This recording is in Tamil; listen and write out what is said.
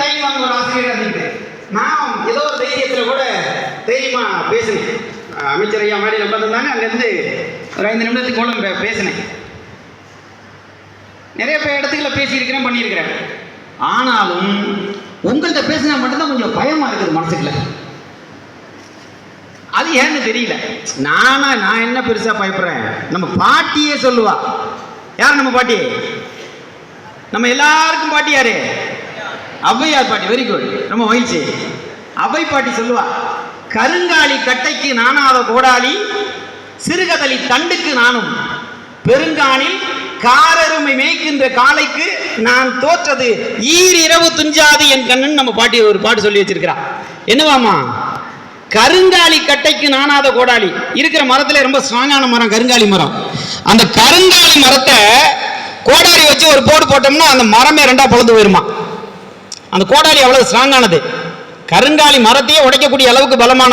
தயங்குவாங்க ஒரு ஆசிரியர் அப்படின்ட்டு நான் ஏதோ ஒரு தைரியத்துல கூட தைரியமா பேசினேன். அமைச்சர் ஐயா மாதிரி உட்காந்துருந்தாங்க அங்கேருந்து ஒரு ஐந்து நிமிடத்துக்கு கூட பேசினேன். நிறைய பேர் இடத்துக்குள்ள பேசியிருக்கிறேன் பண்ணியிருக்கிறேன். ஆனாலும் உங்கள்கிட்ட பேசினா மட்டும்தான் கொஞ்சம் பயமா இருக்குது மனசுக்குள்ள. அது ஏன்னு தெரியல. நானா நான் என்ன பெருசா பயப்படுறேன்? நம்ம பாட்டியே சொல்லுவா. யார் நம்ம பாட்டி? நம்ம எல்லாருக்கும் பாட்டி யாரு? ஔவையார் பாட்டி வெரி குட் ரொம்ப மகிழ்ச்சி. அவை பாட்டி சொல்லுவா கருங்காலி கட்டைக்கு நானாத கோடாலி சிறுகதலி தண்டுக்கு நானும் பெருங்கானில் காரருமை மேய்க்கின்ற காளைக்கு நான் தோற்றது. ஈர் இரவு துஞ்சாது என் கண்ணன் நம்ம பாட்டி ஒரு பாட்டு சொல்லி வச்சிருக்கிறா. என்னவாமா கருங்காலி கட்டைக்கு நானாத கோடாலி. இருக்கிற மரத்துல ரொம்ப ஸ்ட்ராங்கான மரம் கருங்காலி மரம். அந்த கருங்காலி மரத்தை கோடாலி வச்சு ஒரு போடு போட்டோம்னா அந்த மரமே ரெண்டா பொழுது போயிருமா? அந்த கோடாலி அவ்வளவு ஸ்ட்ராங்கானது கருங்காலி மரத்தையே உடைக்கக்கூடிய அளவுக்கு பலமான